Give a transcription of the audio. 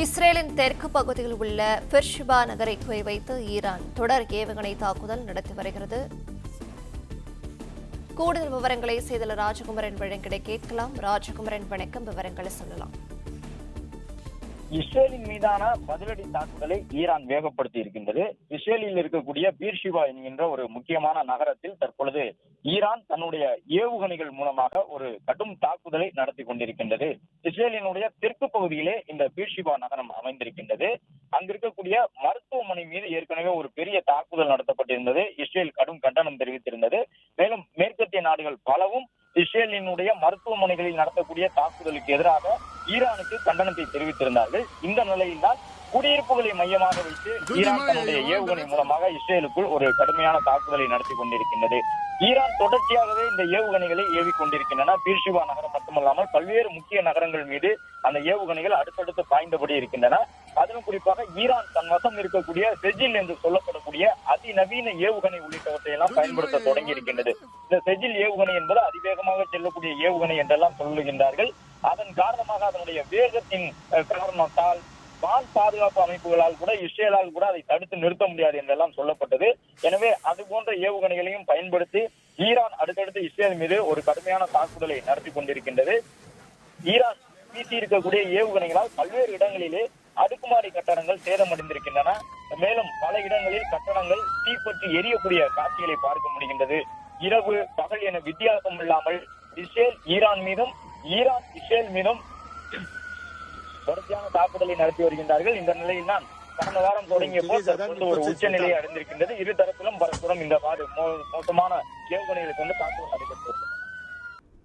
இஸ்ரேலின் தெற்கு பகுதியில் உள்ள பெர்ஷிபா நகரை குறிவைத்து ஈரான் தொடர் ஏவுகணை தாக்குதல் நடத்தி வருகிறது. கூடுதல் விவரங்களை செய்தல ராஜகுமரன் வழங்கிட கேட்கலாம். ராஜகுமரன் வணக்கம். விவரங்களை சொல்லலாம். இஸ்ரேலின் மீதான பதிலடி தாக்குதலை ஈரான் வேகப்படுத்தி இருக்கின்றது. இஸ்ரேலில் இருக்கக்கூடிய பீர்ஷிவா என்கின்ற ஒரு முக்கியமான நகரத்தில் தற்பொழுது ஈரான் தன்னுடைய ஏவுகணைகள் மூலமாக ஒரு கடும் தாக்குதலை நடத்தி கொண்டிருக்கின்றது. இஸ்ரேலினுடைய தெற்கு பகுதியிலே இந்த பீர்ஷிவா நகரம் அமைந்திருக்கின்றது. அங்கிருக்கக்கூடிய மருத்துவமனை மீது ஏற்கனவே ஒரு பெரிய தாக்குதல் நடத்தப்பட்டிருந்தது. இஸ்ரேல் கடும் கண்டனம் தெரிவித்திருந்தது. மேலும் மேற்கத்திய நாடுகள் பலவும் இஸ்ரேலினுடைய மருத்துவமனைகளில் நடத்தக்கூடிய தாக்குதலுக்கு எதிராக ஈரானுக்கு கண்டனத்தை தெரிவித்திருந்தார்கள். இந்த நிலையில்தான் குடியிருப்புகளை மையமாக வைத்து ஈரான் தன்னுடைய ஏவுகணை மூலமாக இஸ்ரேலுக்குள் ஒரு கடுமையான தாக்குதலை நடத்தி கொண்டிருக்கின்றது. ஈரான் தொடர்ச்சியாகவே இந்த ஏவுகணைகளை ஏவிக் கொண்டிருக்கின்றன. பீர்ஷிவா நகரம் மட்டுமல்லாமல் பல்வேறு முக்கிய நகரங்கள் மீது அந்த ஏவுகணைகள் அடுத்தடுத்து பாய்ந்தபடி இருக்கின்றன. அதிலும் குறிப்பாக ஈரான் தன் வசம் இருக்கக்கூடிய செஜில் என்று சொல்லப்படக்கூடிய அதிநவீன ஏவுகணை உள்ளிட்டவற்றை எல்லாம் பயன்படுத்த தொடங்கி இருக்கின்றது இந்த செஜில் ஏவுகணை என்பது அதிவேகமாக செல்லக்கூடிய ஏவுகணை என்றெல்லாம் சொல்லுகின்றார்கள். அதன் காரணமாக அதனுடைய வேகத்தின் காரணத்தால் வான் பாதுகாப்பு அமைப்புகளால் கூட இஸ்ரேலால் கூட அதை தடுத்து நிறுத்த முடியாது என்றெல்லாம் சொல்லப்பட்டது. எனவே அது போன்ற ஏவுகணைகளையும் பயன்படுத்தி ஈரான் அடுத்தடுத்து இஸ்ரேல் மீது ஒரு கடுமையான தாக்குதலை நடத்தி கொண்டிருக்கின்றது. ஈரான் வீசி இருக்கக்கூடிய ஏவுகணைகளால் பல்வேறு இடங்களிலே அடுக்குமாடி கட்டடங்கள் சேதமடைந்திருக்கின்றன. மேலும் பல இடங்களில் கட்டடங்கள் தீப்பற்றி எரியக்கூடிய காட்சிகளை பார்க்க முடிகின்றது. இரவு பகல் என வித்தியாசம் இல்லாமல் இஸ்ரேல் ஈரான் மீதும் ஈரான் இஸ்ரேல் மீதும் தொடர்ச்சியான தாக்குதலை நடத்தி வருகின்றார்கள். இந்த நிலையில் தான் கடந்த வாரம் தொடங்கிய போது ஒரு உச்சநிலையை அடைந்திருக்கின்றது. இரு தரப்பிலும் பரஸ்பரம் இந்த வாறு மோ- மோசமான ஏவுகணைகளுக்கு வந்து தாக்குதல் நடைபெற்று வருகிறது.